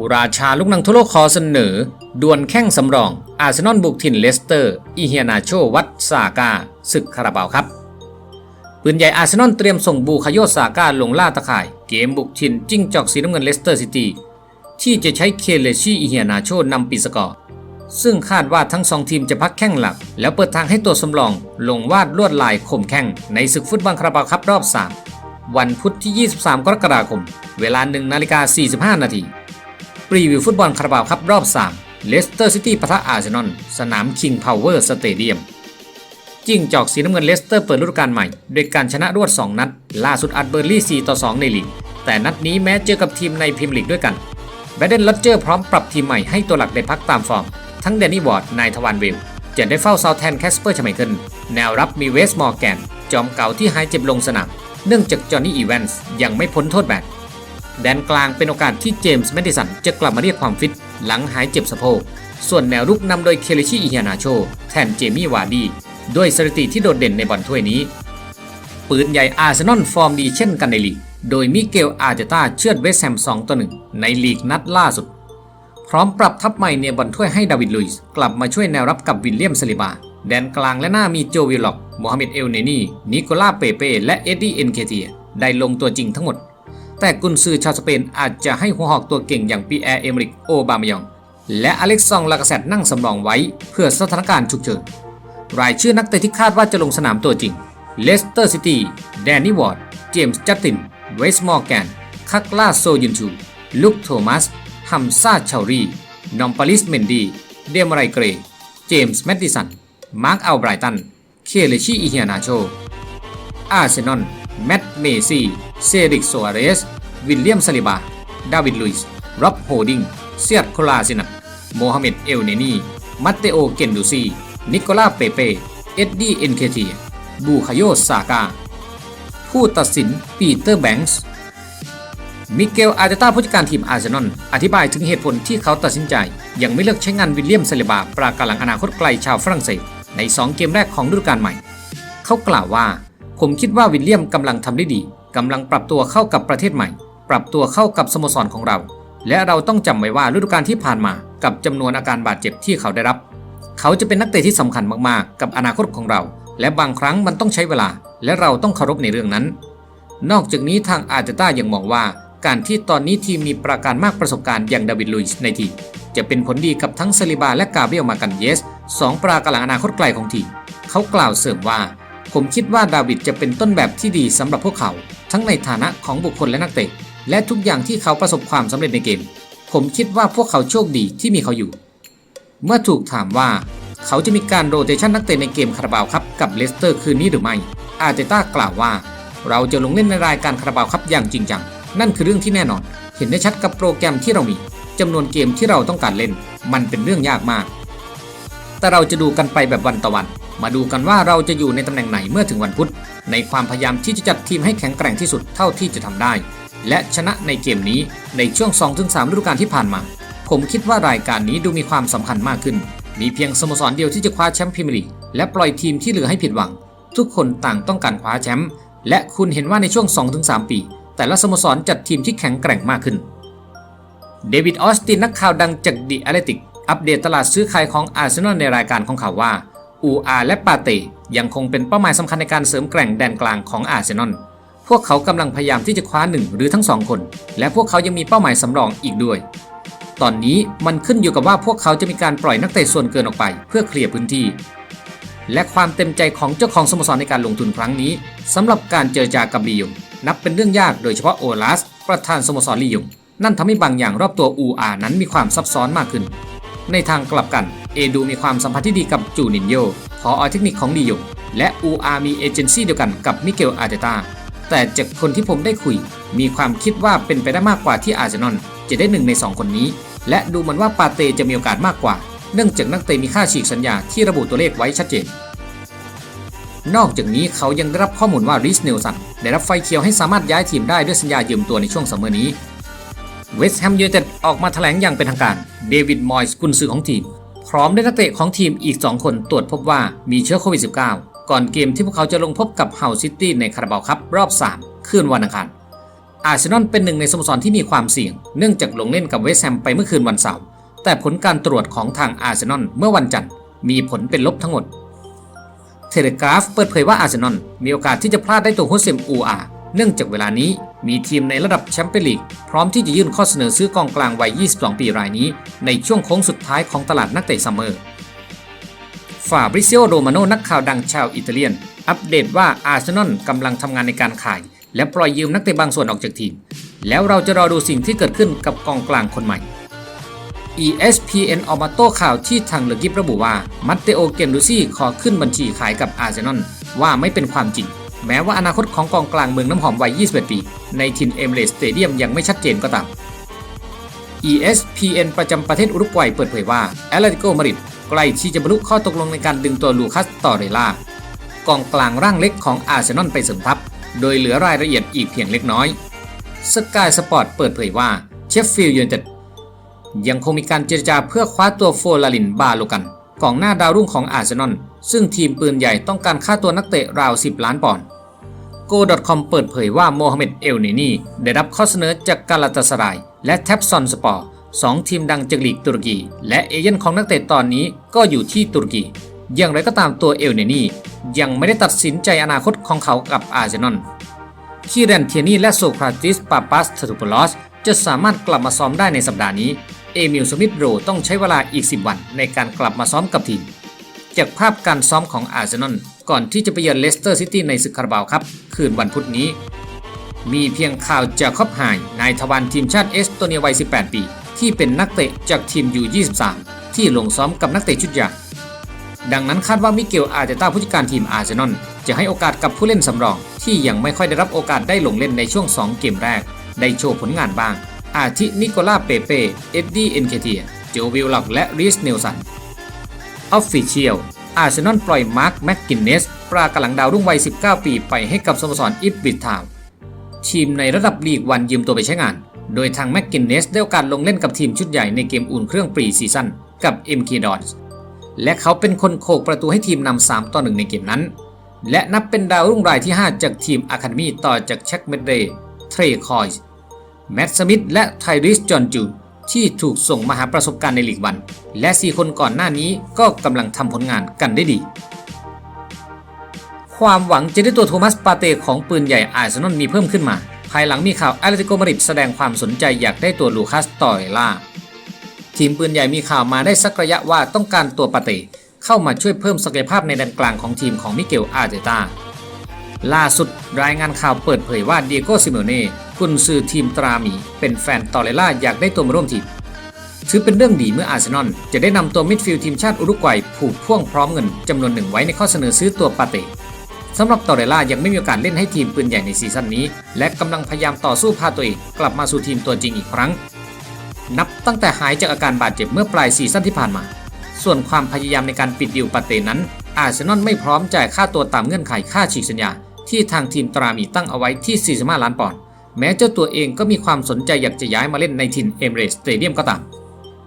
ผู้ราชาลูกนังทั่วโลกขอเสนอ ดวลแข้งสำรอง อาร์เซนอลบุกถิ่นเลสเตอร์อีเฮียนาโชวัดซากาศึกคาราบาวครับ ปืนใหญ่อาร์เซนอลเตรียมส่งบูคาโยซาก้าลงล่าตะข่าย เกมบุกถิ่นจิ้งจอกสีน้ำเงินเลสเตอร์ซิตี้ที่จะใช้เคเลชี่อีเฮียนาโชนำปีสกอร์ซึ่งคาดว่าทั้งสองทีมจะพักแข้งหลัก แล้วเปิดทางให้ตัวสำรอง ลงวาดลวดลายข่มแข้งในศึกฟุตบอลคาราบาวครับรอบ 3 วันพุธที่ 23 กรกฎาคม เวลา 1 นาฬิกา 45 นาที รีวิวฟุตบอลคาราบาวครับรอบ 3 เลสเตอร์ซิตี้ปะทะอาร์เซนอลสนามคิงพาวเวอร์สเตเดียมจิ้งจอกสีน้ำเงินเลสเตอร์เปิดฤดูกาลใหม่ด้วยการชนะรวด 2 นัด ล่าสุดอัดเบอร์ลี่4ต่อ 2 ในลีก แต่นัดนี้แม้เจอกับทีมในพรีเมียร์ลีกด้วยกันแบดเดนลอเจอร์พร้อมปรับทีมใหม่ให้ตัวหลักได้พักตามฟอร์ม ทั้งแดนนี่วอร์ดนายทวารเวลจะได้เฝ้าเซาแทนแคสเปอร์ชไมเคิลแนวรับมีเวสมอร์แกนจอมเก่าที่หายเจ็บลงสนามเนื่องจากจอห์นนี่อีแวนส์ยังไม่พ้นโทษแบน แดนกลางเป็นโอกาสที่เจมส์แมดิสันจะกลับมาเรียกความฟิต หลังหายเจ็บสะโพก ส่วนแนวรุกนำโดยเคลิชิอิเฮียนาโชแทนเจมี่วาร์ดีด้วยสถิติที่โดดเด่นในบอลถ้วยนี้ ปืนใหญ่อาร์เซนอลฟอร์มดีเช่นกันในลีก โดยมิเกลอาร์เจตาเชือดเวสแฮม2ต่อ1ในลีกนัดล่าสุด พร้อมปรับทัพใหม่ในบอลถ้วยให้ดาวิดลุยส์กลับมาช่วยแนวรับกับวิลเลียมสลิบา แดนกลางและหน้ามีโจวิลล็อกโมฮัมเหม็ดเอลเนนีนิโคลาเปเป้และเอ็ดดี้เอ็นเคเทียได้ลงตัวจริงทั้งหมด แต่กุนซือชาวสเปนอาจจะให้หัวหอกตัวเก่งอย่างปีแอร์เอมริกโอบามายอง และอเล็กซองลากาเซตนั่งสำรองไว้เพื่อสถานการณ์ฉุกเฉินรายชื่อนักเตะที่คาดว่าจะลงสนามตัวจริง เลสเตอร์ซิตี้ แดนนี่วอร์ด เจมส์จัตติน เวสมอร์แกน คักลาโซยุนชู ลุคโทมัส ฮัมซาชาวรี นอมปาลิสเมนดี เดมไรเกร เจมส์แมดดิสัน มาร์คอัลไบรตัน เคเลชีอิเฮียนาโช อาร์เซนอล แมตต์เมซี่ เซริกโซอาเรส วิลเลียมซาลิบา ดาวิดลุยส์ร็อบโฮดิง เซียดโคลาซินักโมฮัมเหม็ดเอลเนนี มัตเตโอ เกนดูซี นิโคลาเปเป้เอ็ดดี้ เอ็นเคทีบูคาโยซากา ผู้ตัดสิน ปีเตอร์แบงส์ มิเกล อาร์เตต้า ผู้จัดการทีมอาร์เซนอล อธิบายถึงเหตุผลที่เขาตัดสินใจ ยังไม่เลือกใช้งานวิลเลียมซาลิบา ปรากาหลังอนาคตไกลชาวฝรั่งเศส ใน 2 เกมแรกของฤดูกาลใหม่ เขากล่าวว่า ผมคิดว่าวิลเลียมกำลังทำได้ดีกำลังปรับตัวเข้ากับประเทศใหม่ ปรับตัวเข้ากับสโมสรของเรา และเราต้องจำไว้ว่าฤดูกาลที่ผ่านมากับจำนวนอาการบาดเจ็บที่เขาได้รับ เขาจะเป็นนักเตะที่สำคัญมากๆ กับอนาคตของเรา และบางครั้งมันต้องใช้เวลา และเราต้องเคารพในเรื่องนั้น นอกจากนี้ทางอาร์เตต้ายังมองว่า การที่ตอนนี้ทีมมีประการมากประสบการณ์อย่างดาวิดลุยส์ในทีมจะเป็นผลดีกับทั้งซาลิบาและกาเบรียลมากันเยสสองปรากาหลังอนาคตไกลของทีมเขากล่าวเสริมว่า ผมคิดว่าดาวิดจะเป็นต้นแบบที่ดีสำหรับพวกเขา ทั้งในฐานะของบุคคลและนักเตะ และทุกอย่างที่เขาประสบความสำเร็จในเกม ผมคิดว่าพวกเขาโชคดีที่มีเขาอยู่ เมื่อถูกถามว่าเขาจะมีการโรเตชันนักเตะในเกมคาราบาวครับกับเลสเตอร์คืนนี้หรือไม่ อาร์เตต้ากล่าวว่า เราจะลงเล่นในรายการคาราบาวครับอย่างจริงจัง นั่นคือเรื่องที่แน่นอน เห็นได้ชัดกับโปรแกรมที่เรามีจำนวนเกมที่เราต้องการเล่น มันเป็นเรื่องยากมาก แต่เราจะดูกันไปแบบวันต่อวัน มาดูกันว่าเราจะอยู่ในตำแหน่งไหนเมื่อถึงวันพุธ ในความพยายามที่จะจัดทีมให้แข็งแกร่งที่สุดเท่าที่จะทำได้ และชนะในเกมนี้ในช่วง 2-3ฤดูกาลที่ผ่านมา ผมคิดว่ารายการนี้ดูมีความสำคัญมากขึ้น มีเพียงสโมสรเดียวที่จะคว้าแชมป์พรีเมียร์ลีกและปล่อยทีมที่เหลือให้ผิดหวัง ทุกคนต่างต้องการคว้าแชมป์และคุณเห็นว่าในช่วง 2-3 ปี แต่ละสโมสรจัดทีมที่แข็งแกร่งมากขึ้นเดวิดออสตินนักข่าวดังจากดิแอตเลติกอัปเดตตลาดซื้อขายของอาร์เซนอลในรายการของเขาว่า อูอาและปาเตยังคงเป็นเป้าหมายสำคัญในการเสริมแกร่งแดนกลางของอาร์เซนอล พวกเขากำลังพยายามที่จะคว้าหนึ่งหรือทั้งสองคน และพวกเขายังมีเป้าหมายสำรองอีกด้วย ตอนนี้มันขึ้นอยู่กับว่าพวกเขาจะมีการปล่อยนักเตะส่วนเกินออกไป เพื่อเคลียร์พื้นที่ และความเต็มใจของเจ้าของสโมสรในการลงทุนครั้งนี้สำหรับการเจรจากับลียงนับเป็นเรื่องยากโดยเฉพาะโอลาส ประธานสโมสรลียงนั่นทำให้บางอย่างรอบตัวอูอานั้นมีความซับซ้อนมากขึ้น ในทางกลับกัน เอดูมีความสัมพันธ์ที่ดีกับจูนินโยพออเทคนิคของลียงและอูอามีเอเจนซี่เดียวกันกับมิเกลอาร์เตตาแต่จากคนที่ผมได้คุย มีความคิดว่าเป็นไปได้มากกว่าที่อาร์เซนอลจะได้หนึ่งในสองคนนี้ และดูเหมือนว่าปาเตจะมีโอกาสมากกว่า เนื่องจากนักเตะมีค่าฉีกสัญญาที่ระบุตัวเลขไว้ชัดเจน นอกจากนี้เขายังได้รับข้อมูลว่าริสเนลสันได้รับไฟเขียวให้สามารถย้ายทีมได้ด้วยสัญญายืมตัวในช่วงซัมเมอร์นี้ เวสต์แฮมยูไนเต็ดออกมาแถลงอย่างเป็นทางการ เดวิดมอยส์กุนซือของทีม พร้อมด้วยนักเตะของทีมอีก 2 คนตรวจพบว่ามีเชื้อโควิด -19 ก่อนเกมที่พวกเขาจะลงพบกับเฮาซิตี้ในคาราบาวคัพรอบ 3 คืนวันอังคาร อาร์เซนอลเป็นหนึ่งในสโมสรที่มีความเสี่ยง เนื่องจากลงเล่นกับเวสต์แฮมไปเมื่อคืนวันเสาร์ แต่ผลการตรวจของทางอาร์เซนอลเมื่อวันจันทร์มีผลเป็นลบทั้งหมด เทเลกราฟเปิดเผยว่าอาร์เซนอลมีโอกาสที่จะพลาดได้ตัวโฮเซมอูอา เนื่องจากเวลานี้มีทีมในระดับแชมเปี้ยนลีกพร้อมที่จะยื่นข้อเสนอซื้อกองกลางวัย 22 ปีรายนี้ ในช่วงโค้งสุดท้ายของตลาดนักเตะซัมเมอร์ฟาบริซิโอโรมาโนนักข่าวดังชาวอิตาเลียน อัปเดตว่าอาร์เซนอลกำลังทำงานในการขาย และปล่อยยืมนักเตะบางส่วนออกจากทีม แล้วเราจะรอดูสิ่งที่เกิดขึ้นกับกองกลางคนใหม่ ESPN ออกมาโต้ข่าวที่ทางเลกิฟระบุว่า มัตเตโอ เกนดูซี่ขอขึ้นบัญชีขายกับอาร์เซนอลว่าไม่เป็นความจริง แม้ว่าอนาคตของกองกลางเมืองน้ำหอมวัย 21 ปี ในทินเอมเรสสเตเดียมยังไม่ชัดเจนก็ตาม ESPN ประจำประเทศอุรุกวัยเปิดเผยว่าแอตเลติโกมาริดใกล้ที่จะบรรลุข้อตกลงในการดึงตัวลูคัสตอเรล่ากองกลางร่างเล็กของอาร์เซนอลไปเสริมทัพ โดยเหลือรายละเอียดอีกเพียงเล็กน้อยสกายสปอร์ตเปิดเผยว่าเชฟฟิลด์ยูไนเต็ดยังคงมีการเจรจาเพื่อคว้าตัวโฟลารินบาโลกัน กองหน้าดาวรุ่งของอาร์เซนอลซึ่งทีมปืนใหญ่ต้องการค่าตัวนักเตะราว 10 ล้านปอนด์ Go.com เปิดเผยว่าโมฮัมเหม็ดเอลเนนีได้รับข้อเสนอจากกาลาตาสราย และแท็บซอนสปอร์สองทีมดังจากลีกตุรกี และเอเย่นของนักเตะตอนนี้ก็อยู่ที่ตุรกี อย่างไรก็ตามตัวเอลเนนียังไม่ได้ตัดสินใจอนาคตของเขากับอาร์เซนอลคีแรนเทียนีและโซคราติสปาปัสทตุปลอสจะสามารถกลับมาซ้อมได้ในสัปดาห์นี้ เอมิลสมิธโรต้องใช้เวลาอีก 10 วันในการกลับมาซ้อมกับทีม จากภาพการซ้อมของอาร์เซนอลก่อนที่จะไปเยือนเลสเตอร์ซิตี้ในศึกคาราบาวครับ คืนวันพุธนี้ มีเพียงข่าวจากคอบไฮนายทวารทีมชาติเอสโตเนียวัย 18 ปี ที่เป็นนักเตะจากทีมยู23ที่ลงซ้อมกับนักเตะชุดใหญ่ดังนั้นคาดว่ามิเกลอาร์เตต้าผู้จัดการทีมอาร์เซนอลจะให้โอกาสกับผู้เล่นสำรอง ที่ยังไม่ค่อยได้รับโอกาสได้ลงเล่นในช่วง 2 เกมแรก ได้โชว์ผลงานบ้าง อาทินิโคลาเปเป้ เอ็ดดี้เอ็นเคเทีย โจวิลล็อกและริสเนลสันออฟฟิเชียลอาร์เซนอลปล่อยมาร์คแม็กกินเนส ปรากำลังดาวรุ่งวัย 19 ปีไปให้กับสโมสรอิฟบิททาวทีมในระดับลีกวันยืมตัวไปใช้งาน โดยทางแม็กกินเนสได้โอกาสลงเล่นกับทีมชุดใหญ่ในเกมอุ่นเครื่องปรีซีซั่นกับ MK Dons และเขาเป็นคนโขกประตูให้ทีมนำ3ต่อ1ในเกมนั้น และนับเป็นดาวรุ่งรายที่ 5 จากทีมอะคาเดมีต่อจากแช็กเมดเรย์เทรคอยส์ แมตต์สมิธและไทริสจอห์นจูที่ถูกส่งมาหาประสบการณ์ในลีกวัน และ 4 คนก่อนหน้านี้ก็กำลังทำผลงานกันได้ดี ความหวังจะได้ตัวโทมัสปาเต้ของปืนใหญ่อาร์เซนอลมีเพิ่มขึ้นมา ภายหลังมีข่าวแอตเลติโกมาริดแสดงความสนใจอยากได้ตัวลูคัสตอเรล่า ทีมปืนใหญ่มีข่าวมาได้สักระยะว่าต้องการตัวปาเต้เข้ามาช่วยเพิ่มศักยภาพในแดนกลางของทีมของมิเกลอาร์เตตาล่าสุดรายงานข่าวเปิดเผยว่าเดียโกซิเมเน่ กุนซือทีมตราหมี เป็นแฟนตอเรล่าอยากได้ตัวมาร่วมทีม ถือเป็นเรื่องดีเมื่ออาร์เซนอลจะได้นำตัวมิดฟิลด์ทีมชาติอุรุกวัยผูกพ่วงพร้อมเงินจำนวนหนึ่งไว้ในข้อเสนอซื้อตัวปาเต้สำหรับตอเรล่ายังไม่มีโอกาสเล่นให้ทีมปืนใหญ่ในซีซั่นนี้ และกำลังพยายามต่อสู้พาตัวเองกลับมาสู่ทีมตัวจริงอีกครั้ง นับตั้งแต่หายจากอาการบาดเจ็บเมื่อปลายซีซั่นที่ผ่านมา ส่วนความพยายามในการปิดดิวปาเต้นั้น อาร์เซนอลไม่พร้อมจ่ายค่าตัวตามเงื่อนไขค่าฉีกสัญญาที่ทางทีมตรามีตั้งเอาไว้ที่ 45 ล้านปอนด์ แม้เจ้าตัวเองก็มีความสนใจอยากจะย้ายมาเล่นในทินเอมเรสสเตเดียมก็ตาม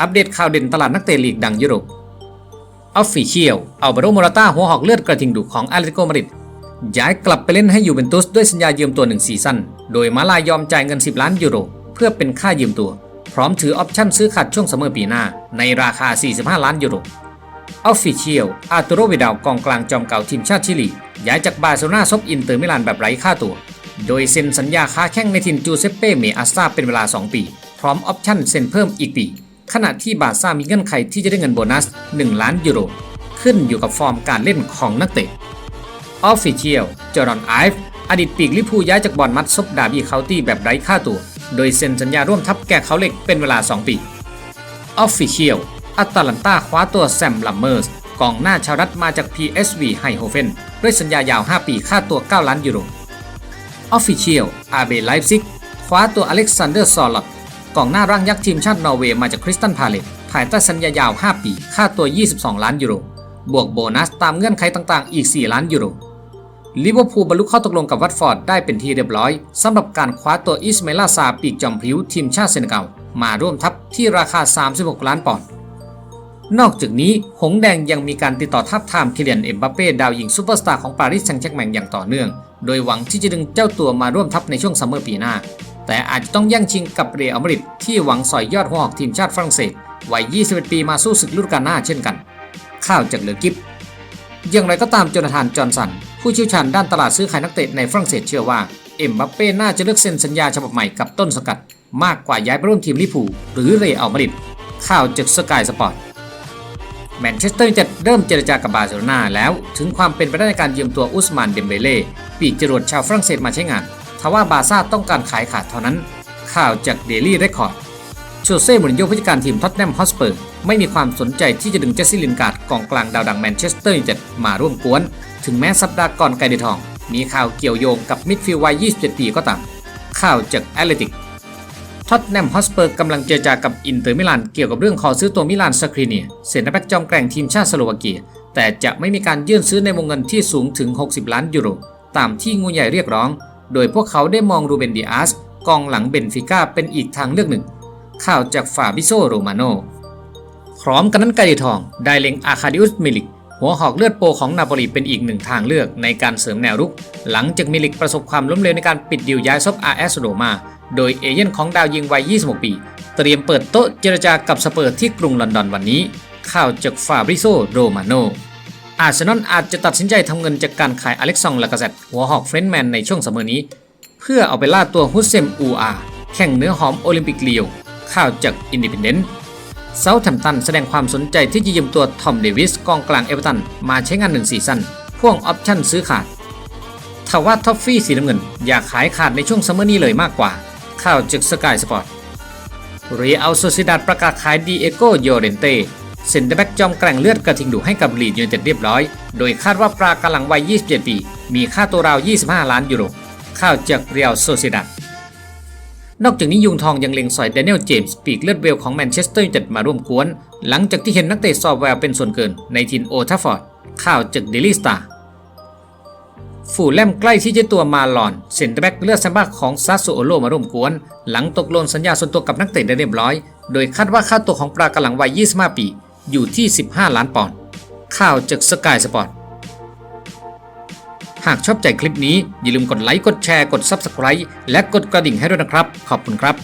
อัปเดตข่าวเด่นตลาดนักเตะลีกดังยุโรปออฟฟิเชียลอัลเบโรโมราตาหัวหอกเลือดกระทิงดุของอาร์เตติโกมาริดย้ายกลับไปเล่นให้ยูเวนตุสด้วยสัญญายืมตัวหนึ่งซีซั่น โดยมาลายยอมจ่ายเงิน 10 ล้านยูโร เพื่อเป็นค่ายืมตัว พร้อมถือออปชั่นซื้อขาดช่วงเสมอปีหน้า ในราคา 45 ล้านยูโรออฟฟิเชียลอาร์ตูโรวิดาวกองกลางจอมเก่าทีมชาติชิลี ย้ายจากบาร์เซโลนาซบอินเตอร์มิลานแบบไร้ค่าตัว โดยเซ็นสัญญาค้าแข้งในทีมจูเซปเป้เมอาสตาเป็นเวลา 2 ปี พร้อมออปชั่นเซ็นเพิ่มอีกปี ขณะที่บาซ่ามีเงื่อนไขที่จะได้เงินโบนัส 1 ล้านยูโร ขึ้นอยู่กับฟอร์มการเล่นของนักเตะออฟฟิเชียลจอร์นไอฟ์อดีตปีกลิพูย้ายจากบอลมัดซบดาบีเคาตี้แบบไร้ค่าตัว โดยเซ็นสัญญาร่วมทัพแก่เขาเหล็กเป็นเวลา 2 ปีออฟฟิเชียลอัตแลนตาคว้าตัวแซมลัมเมอร์สกองหน้าชาวรัฐมาจาก PSV ไฮโฮเฟนด้วยสัญญายาว 5 ปีค่าตัว 9 ล้านยูโร ออฟฟิเชียลอาเบไลฟ์ซิกคว้าตัวอเล็กซานเดอร์ซอลลอตกองหน้าร่างยักษ์ทีมชาตินอร์เวย์มาจากคริสตันพาเลตภายใต้สัญญายาว 5 ปี ค่าตัว 22 ล้านยูโร บวกโบนัสตามเงื่อนไขต่างๆ อีก 4 ล้านยูโร ลิเวอร์พูลบรรลุข้อตกลงกับวัตฟอร์ดได้เป็นที่เรียบร้อยสำหรับการคว้าตัวอิสเมลาซาปีกจอมพลิ้วทีมชาติเซเนกัลมาร่วมทัพที่ราคา 36 ล้านปอนด์ นอกจากนี้ หงแดงยังมีการติดต่อทับทามคิเลียนเอ็มบัปเป้ดาวยิงซูเปอร์สตาร์ของปารีสแซงต์แชร์กแมงอย่างต่อเนื่อง โดยหวังที่จะดึงเจ้าตัวมาร่วมทัพในช่วงซัมเมอร์ปีหน้า แต่อาจจะต้องแย่งชิงกับเรอัลมาดริดที่หวังสอยยอดหัวหอกทีมชาติฝรั่งเศสวัย 21 ปีมาสู้ศึกฤดูกาลหน้าเช่นกัน ข่าวจากเลอกิฟอย่างไรก็ตามโจนาธานจอห์นสัน ผู้เชี่ยวชาญด้านตลาดซื้อขายนักเตะในฝรั่งเศสเชื่อว่าเอ็มบัปเป้น่าจะเลือกเซ็นสัญญาฉบับใหม่กับต้นสกัด มากกว่าย้ายไปร่วมทีมลิเวอร์พูลหรือเรอัลมาดริดข่าวจากสกายสปอร์ต แมนเชสเตอร์ยูไนเต็ดเริ่มเจรจากับบาร์เซโลนาแล้ว ถึงความเป็นไปได้ในการยืมตัวอุสมานเดมเบเล่ปีกจรวดชาวฝรั่งเศสมาใช้งานทว่าบาร์ซ่าต้องการขายขาดเท่านั้น ข่าวจากเดลี่เรคคอร์ดโชเซ่มูรินโญ่ผู้จัดการทีมท็อตแนมฮอสเปอร์ไม่มีความสนใจที่จะดึงเจสซี่ลินการ์ดกองกลางดาวดังแมนเชสเตอร์ยูไนเต็ดมาร่วมกวน ถึงแม้สัปดาห์ก่อนไกเดทอง มีข่าวเกี่ยวโยงกับมิดฟิลด์วัย 27 ปีก็ตาม ข่าวจากแอตเลติก ท็อตแนมฮอสเปอร์กำลังเจรจากับอินเตอร์มิลานเกี่ยวกับเรื่องขอซื้อตัวมิลานสครีเนียเซนแบ็กจอมแกร่งทีมชาติสโลวาเกีย แต่จะไม่มีการยื่นซื้อในวงเงินที่สูงถึง 60 ล้านยูโร ตามที่งูใหญ่เรียกร้อง โดยพวกเขาได้มองรูเบนดิอาสกองหลังเบนฟิก้าเป็นอีกทางเลือกหนึ่ง ข่าวจากฟาบิโซโรมาโนพร้อมกันนั้นไกดีทอง ได้เล็งอาคาดิอุสมิลิก หัวหอกเลือดโปของนาโปลีเป็นอีกหนึ่งทางเลือกในการเสริมแนวรุก หลังจากมิลิกประสบความล้มเหลวในการปิดดีลย้ายซบอาร์เอสโรมา โดยเอเย่นของดาวยิงวัย 26 ปี เตรียมเปิดโต๊ะเจรจากับสเปอร์ที่กรุงลอนดอนวันนี้ ข่าวจากฟาบริโซโรมาโนอาร์เซนอลอาจจะตัดสินใจทำเงินจากการขายอเล็กซองลากาเซตหัวหอกเฟรนช์แมนในช่วงซัมอนี้ เพื่อเอาไปล่าตัวฮุสเซมอูอาแข่งเนื้อหอมโอลิมปิกเลียวข่าวจากอินดิเพนเดนต์เซาท์แฮมป์ตันแสดงความสนใจที่จะยืมตัวทอมเดวิสกองกลางเอเวอร์ตันมาใช้งานหนึ่งซีซั่นพ่วงออปชั่นซื้อขาดทว่าท็อฟฟี่สีน้ำเงิน อยากขายขาดในช่วงซัมเมอร์นี้เลยมากกว่า ข่าวจากสกายสปอร์ตเรียลโซซิดาดประกาศขายดีเอโกโยเรนเตเซนเตอร์แบ็กจอมแกร่งเลือดกระทิงดุให้กับลีดยูไนเต็ดเรียบร้อย โดยคาดว่าปรากำลังวัย 27 ปี มีค่าตัวราว 25 ล้านยูโรข่าวจากเรียลโซซิดาดนอกจากนี้ยุงทองยังเล็งสอยแดนเนลเจมส์ปีกเลือดเวลของแมนเชสเตอร์ยูไนเต็ดมาร่วมกวน หลังจากที่เห็นนักเตะซอฟแวร์เป็นส่วนเกินในทีมโอทัฟฟอร์ดข่าวจากเดลี่สตาร์ ฟูลแลมใกล้ที่จะตัวมาลอนเซนเตอร์แบ็กเลือดแซมบ้าของซาโซโอโลมาร่วมกวน หลังตกลงสัญญาส่วนตัวกับนักเตะได้เรียบร้อย โดยคาดว่าค่าตัวของปลากระหลังวัย 25 ปี อยู่ที่ 15 ล้านปอนด์ข่าวจากสกายสปอร์ตหากชอบใจคลิปนี้ อย่าลืมกดไลค์กดแชร์กด Subscribe และกดกระดิ่งให้ด้วยนะครับ ขอบคุณครับ